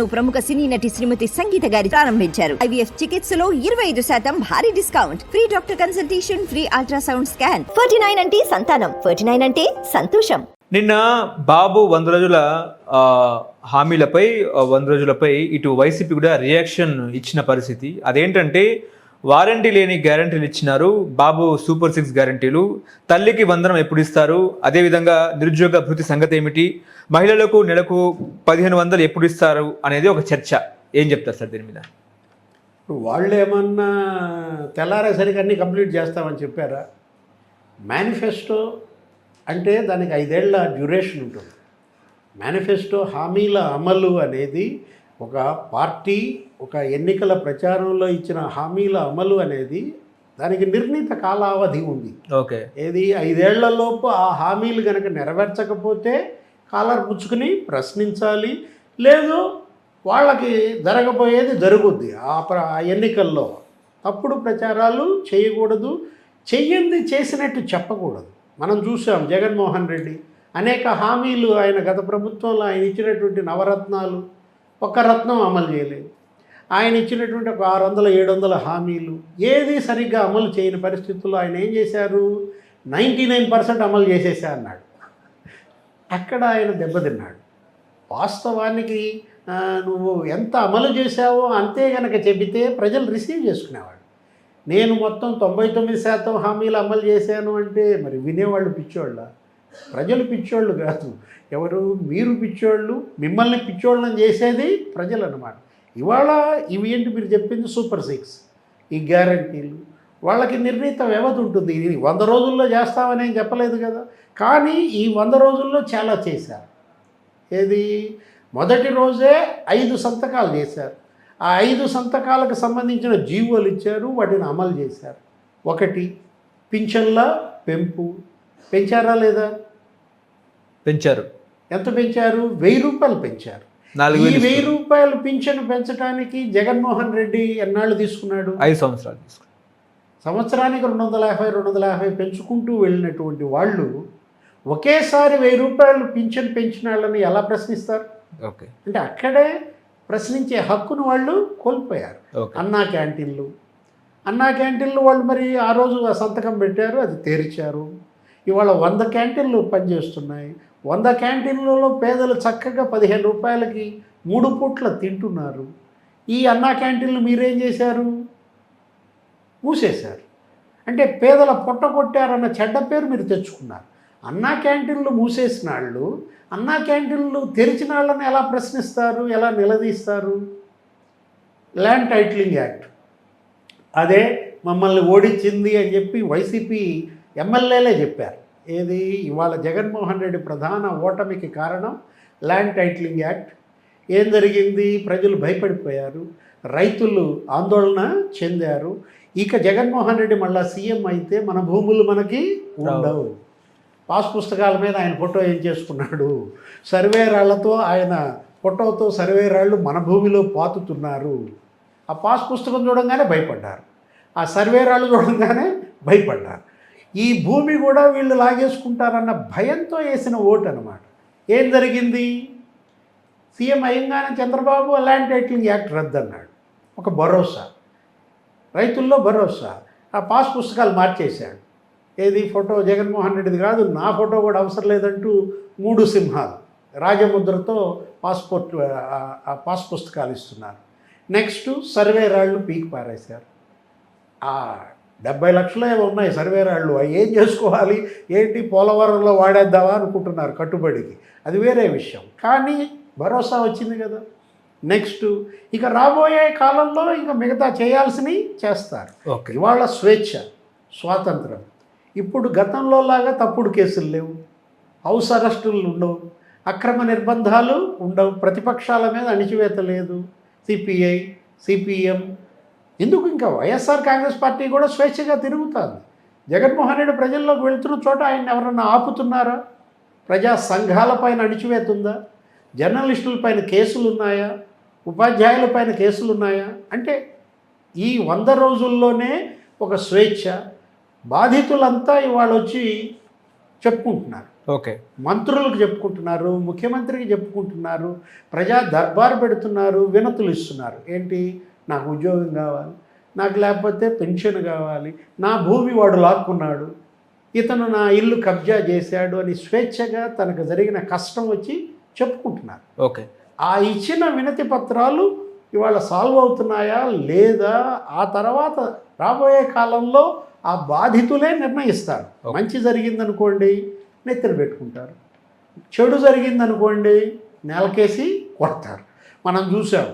ప్రముఖ సినీ నటి శ్రీమతి సంగీత గారి ప్రారంభించారు. ఐవీఎఫ్ చికిత్సలో ఇరవై ఐదు శాతం భారీ discount. Free doctor consultation free ultrasound scan. Forty nine అంటే సంతానం. ఫోర్టీ నైన్ అంటే సంతోషం. నిన్న బాబు వంద రోజుల హామీలపై వంద రోజులపై ఇటు వైసీపీ కూడా రియాక్షన్ ఇచ్చిన పరిస్థితి. అదేంటంటే వారంటీ లేని గ్యారంటీలు ఇచ్చినారు. బాబు సూపర్ సిక్స్ గ్యారంటీలు. తల్లికి వందనం ఎప్పుడు ఇస్తారు? అదేవిధంగా నిరుద్యోగ భృతి సంగతి ఏమిటి? మహిళలకు నెలకు పదిహేను వందలు ఎప్పుడు ఇస్తారు అనేది ఒక చర్చ. ఏం చెప్తారు సార్ దీని మీద? వాళ్ళు ఏమన్నా తెల్లారేసరికి అన్నీ కంప్లీట్ చేస్తామని చెప్పారా? మేనిఫెస్టో అంటే దానికి ఐదేళ్ళ డ్యూరేషన్ ఉంటుంది. మేనిఫెస్టో హామీల అమలు అనేది ఒక పార్టీ ఒక ఎన్నికల ప్రచారంలో ఇచ్చిన హామీల అమలు అనేది దానికి నిర్ణీత కాలావధి ఉంది. ఓకే. ఏది? ఐదేళ్ళలోపు ఆ హామీలు కనుక నెరవేర్చకపోతే కాలర్ పుచ్చుకుని ప్రశ్నించాలి. లేదు వాళ్ళకి జరగబోయేది జరుగుద్ది. ఆ ప్ర ఆ ఎన్నికల్లో తప్పుడు ప్రచారాలు చేయకూడదు. చెయ్యింది చేసినట్టు చెప్పకూడదు. మనం చూసాం జగన్మోహన్ రెడ్డి అనేక హామీలు ఆయన గత ప్రభుత్వంలో ఆయన ఇచ్చినటువంటి నవరత్నాలు ఒక్క రత్నం అమలు చేయలేదు. ఆయన ఇచ్చినటువంటి ఒక ఆరు వందల ఏడు వందల హామీలు ఏది సరిగ్గా అమలు చేయని పరిస్థితుల్లో ఆయన ఏం చేశారు? నైంటీ నైన్ పర్సెంట్ అమలు చేసేసా అన్నాడు. అక్కడ ఆయన దెబ్బతిన్నాడు. వాస్తవానికి నువ్వు ఎంత అమలు చేశావో అంతే గనక చెబితే ప్రజలు రిసీవ్ చేసుకునేవాడు నేను మొత్తం తొంభై తొమ్మిది శాతం హామీలు అమలు చేశాను అంటే మరి వినేవాళ్ళు పిచ్చోళ్ళ? ప్రజలు పిచ్చోళ్ళు కాదు. ఎవరు? మీరు పిచ్చోళ్ళు మిమ్మల్ని పిచ్చోళ్ళని చేసేది ప్రజలు అన్నమాట ఇవాళ ఇవి ఏంటి మీరు చెప్పింది సూపర్ సిక్స్. ఈ గ్యారంటీలు. వాళ్ళకి నిర్ణీత వ్యవధి ఉంటుంది. ఇది వంద రోజుల్లో చేస్తామని ఏం చెప్పలేదు కదా. కానీ ఈ వంద రోజుల్లో చాలా చేశారు. ఏది? మొదటి రోజే ఐదు సంతకాలు చేశారు. ఆ ఐదు సంతకాలకు సంబంధించిన జీవోలు ఇచ్చారు. వాటిని అమలు చేశారు. ఒకటి పింఛన్ల పెంపు. పెంచారా లేదా? పెంచారు. ఎంత పెంచారు? వెయ్యి రూపాయలు పెంచారు. నాలుగు ఈ వెయ్యి రూపాయలు పింఛను పెంచడానికి జగన్మోహన్ రెడ్డి ఎన్నాళ్ళు తీసుకున్నాడు? ఐదు సంవత్సరాలు తీసుకున్నారు. సంవత్సరానికి రెండు వందల యాభై రెండు వందల యాభై పెంచుకుంటూ వెళ్ళినటువంటి వాళ్ళు ఒకేసారి వెయ్యి రూపాయలు పింఛన్ పెంచిన వాళ్ళని ఎలా ప్రశ్నిస్తారు? ఓకే. అంటే అక్కడే ప్రశ్నించే హక్కును వాళ్ళు కోల్పోయారు. అన్నా క్యాంటీన్లు. అన్నా క్యాంటీన్లు వాళ్ళు మరి ఆ రోజు సంతకం పెట్టారు అది తెరిచారు. ఇవాళ వంద క్యాంటీన్లు పనిచేస్తున్నాయి. వంద క్యాంటీన్లలో పేదలు చక్కగా పదిహేను రూపాయలకి మూడు పూట్ల తింటున్నారు. ఈ అన్నా క్యాంటీన్లు మీరేం చేశారు? మూసేశారు. అంటే పేదల పొట్ట కొట్టారన్న చెడ్డ పేరు మీరు తెచ్చుకున్నారు. అన్నా క్యాంటీన్లు మూసేసిన వాళ్ళు అన్నా క్యాంటీన్లు తెరిచిన వాళ్ళని ఎలా ప్రశ్నిస్తారు? ఎలా నిలదీస్తారు? Land titling act. అదే మమ్మల్ని ఓడించింది అని చెప్పి వైసీపీ ఎమ్మెల్యేలే చెప్పారు. ఏది? ఇవాళ జగన్మోహన్ రెడ్డి ప్రధాన ఓటమికి కారణం ల్యాండ్ టైటిలింగ్ యాక్ట్. ఏం జరిగింది? ప్రజలు భయపడిపోయారు. రైతులు ఆందోళన చెందారు. ఇక జగన్మోహన్ రెడ్డి మళ్ళా సీఎం అయితే మన భూములు మనకి ఉండవు. పాస్ పుస్తకాల మీద ఆయన ఫోటో ఏం చేసుకున్నాడు? సర్వే రాళ్ళతో ఆయన ఫోటోతో సర్వే రాళ్ళు మన భూమిలో పాతుతున్నారు. ఆ పాస్ పుస్తకం చూడంగానే భయపడ్డారు. ఆ సర్వే రాళ్ళు చూడంగానే భయపడ్డారు. ఈ భూమి కూడా వీళ్ళు లాగేసుకుంటారన్న భయంతో వేసిన ఓటు అనమాట ఏం జరిగింది? సీఎం అయ్యంగానే చంద్రబాబు ల్యాండ్ టైటిలింగ్ యాక్ట్ రద్దు అన్నాడు ఒక భరోసా. రైతుల్లో భరోసా. ఆ పాస్ పుస్తకాలు మార్చేశాడు. ఏది? ఫోటో జగన్మోహన్ రెడ్డిది కాదు. నా ఫోటో కూడా అవసరం లేదంటూ మూడు సింహాలు. రాజముద్రతో పాస్పోర్ట్ ఆ- పాస్ పుస్తకాలు ఇస్తున్నారు. నెక్స్ట్ సర్వే రాళ్ళు పీకి పారేశారు. ఆ డెబ్బై లక్షలు ఉన్నాయి సర్వే రాళ్ళు అవి ఏం చేసుకోవాలి? ఏంటి? పోలవరంలో వాడేద్దామా అనుకుంటున్నారు కట్టుబడికి. అది వేరే విషయం. కానీ భరోసా వచ్చింది కదా. నెక్స్ట్ ఇక రాబోయే కాలంలో ఇక మిగతా చేయాల్సినవి చేస్తారు. ఇవాళ స్వేచ్ఛ స్వాతంత్రం. ఇప్పుడు గతంలో లాగా తప్పుడు కేసులు లేవు. హౌస్ అరెస్టులు ఉండవు. అక్రమ నిర్బంధాలు ఉండవు. ప్రతిపక్షాల మీద అణిచివేత లేదు. సిపిఐ సిపిఎం ఎందుకు ఇంకా? వైఎస్ఆర్ కాంగ్రెస్ పార్టీ కూడా స్వేచ్ఛగా తిరుగుతుంది. జగన్మోహన్ రెడ్డి ప్రజల్లోకి వెళ్తున్న చోట ఆయన ఎవరన్నా ఆపుతున్నారా? ప్రజా సంఘాలపైన అణిచివేత ఉందా జర్నలిస్టులపైన కేసులు ఉన్నాయా ఉపాధ్యాయులపైన కేసులు ఉన్నాయా అంటే ఈ వంద రోజుల్లోనే ఒక స్వేచ్ఛ బాధితులంతా ఇవాళ వచ్చి చెప్పుకుంటున్నారు. ఓకే. మంత్రులకు చెప్పుకుంటున్నారు ముఖ్యమంత్రికి చెప్పుకుంటున్నారు ప్రజా దర్బారు పెడుతున్నారు వినతులు ఇస్తున్నారు. ఏంటి? నాకు ఉద్యోగం కావాలి నాకు లేకపోతే పెన్షన్ కావాలి నా భూమి వాడు లాక్కున్నాడు ఇతను నా ఇల్లు కబ్జా చేశాడు అని స్వేచ్ఛగా తనకు జరిగిన కష్టం వచ్చి చెప్పుకుంటున్నారు. ఓకే. ఆ ఇచ్చిన వినతి పత్రాలు ఇవాళ సాల్వ్ అవుతున్నాయా లేదా ఆ తర్వాత రాబోయే కాలంలో ఆ బాధితులే నిర్ణయిస్తారు. మంచి జరిగిందనుకోండి నెత్తిన పెట్టుకుంటారు. చెడు జరిగిందనుకోండి నెలకేసి కొడతారు. మనం చూసాం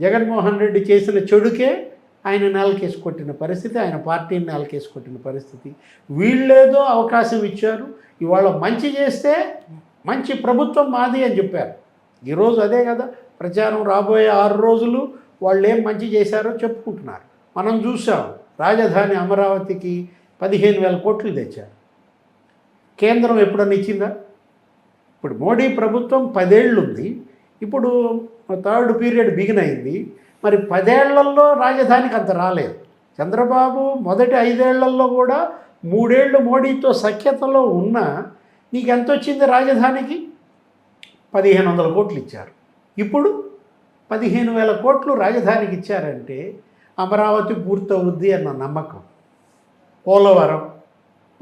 జగన్మోహన్ రెడ్డి చేసిన చెడుకే ఆయన నెలకేసి కొట్టిన పరిస్థితి ఆయన పార్టీని నెలకేసి కొట్టిన పరిస్థితి. వీళ్ళేదో అవకాశం ఇచ్చారు. ఇవాళ మంచి చేస్తే మంచి ప్రభుత్వం మాది అని చెప్పారు. ఈరోజు అదే కదా ప్రచారం రాబోయే ఆరు రోజులు వాళ్ళు ఏం మంచి చేశారో చెప్పుకుంటున్నారు. మనం చూసాం రాజధాని అమరావతికి పదిహేను వేల కోట్లు తెచ్చారు. కేంద్రం ఎప్పుడన్నా ఇచ్చిందా? ఇప్పుడు మోడీ ప్రభుత్వం పదేళ్ళు ఉంది. ఇప్పుడు థర్డ్ పీరియడ్ బిగిన్ అయింది. మరి పదేళ్ళలో రాజధానికి అంత రాలేదు. చంద్రబాబు మొదటి ఐదేళ్ళలో కూడా మూడేళ్ళు మోడీతో సఖ్యతలో ఉన్నా నీకు ఎంత వచ్చింది రాజధానికి? పదిహేను వందల కోట్లు ఇచ్చారు. ఇప్పుడు పదిహేను వేల కోట్లు రాజధానికి ఇచ్చారంటే అమరావతి పూర్తవుద్ది అన్న నమ్మకం. పోలవరం.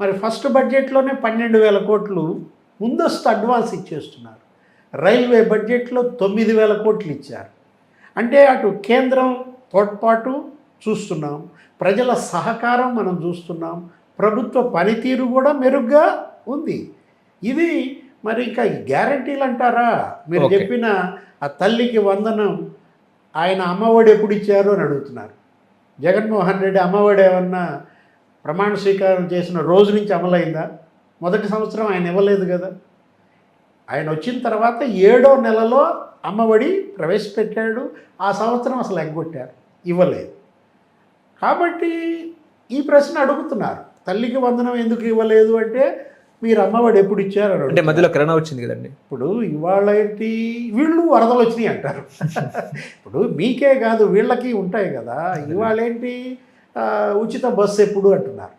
మరి ఫస్ట్ బడ్జెట్లోనే పన్నెండు వేల కోట్లు ముందస్తు అడ్వాన్స్ ఇచ్చేస్తున్నారు. రైల్వే బడ్జెట్లో తొమ్మిది వేల కోట్లు ఇచ్చారు. అంటే అటు కేంద్రం తోడ్పాటు చూస్తున్నాం ప్రజల సహకారం మనం చూస్తున్నాం ప్రభుత్వ పనితీరు కూడా మెరుగ్గా ఉంది. ఇది మరి ఇంకా గ్యారంటీలు అంటారా? మీరు. చెప్పిన ఆ తల్లికి వందనం ఆయన అమ్మఒడి ఎప్పుడు ఇచ్చారు అని అడుగుతున్నారు. జగన్మోహన్ రెడ్డి అమ్మఒడి ఏమన్నా ప్రమాణ స్వీకారం చేసిన రోజు నుంచి అమలైందా? మొదటి సంవత్సరం ఆయన ఇవ్వలేదు కదా. ఆయన వచ్చిన తర్వాత ఏడో నెలలో అమ్మఒడి ప్రవేశపెట్టాడు. ఆ సంవత్సరం అసలు ఎగ్గొట్టారు. ఇవ్వలేదు. కాబట్టి ఈ ప్రశ్న అడుగుతున్నారు. తల్లికి వందనం ఎందుకు ఇవ్వలేదు అంటే మీరు అమ్మఒడి ఎప్పుడు ఇచ్చారు అని అంటే. మధ్యలో కరోనా వచ్చింది కదండి. ఇప్పుడు ఇవాళ ఏంటి? వీళ్ళు వరదలు వచ్చినాయి అంటారు. ఇప్పుడు మీకే కాదు వీళ్ళకి ఉంటాయి కదా. ఇవాళ ఏంటి? ఉచిత బస్సు ఎప్పుడు అంటున్నారు.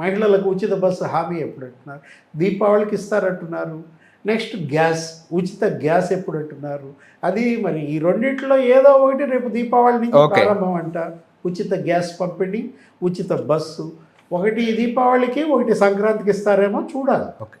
మహిళలకు ఉచిత బస్సు హామీ ఎప్పుడు అంటున్నారు? దీపావళికి ఇస్తారంటున్నారు. నెక్స్ట్ గ్యాస్ ఉచిత గ్యాస్ ఎప్పుడు అంటున్నారు అది మరి ఈ రెండింటిలో ఏదో ఒకటి రేపు దీపావళి నుంచి. ప్రారంభం అంట ఉచిత గ్యాస్ పంపిణీ ఉచిత బస్సు. ఒకటి దీపావళికి ఒకటి సంక్రాంతికి ఇస్తారేమో చూడాలి. ఓకే.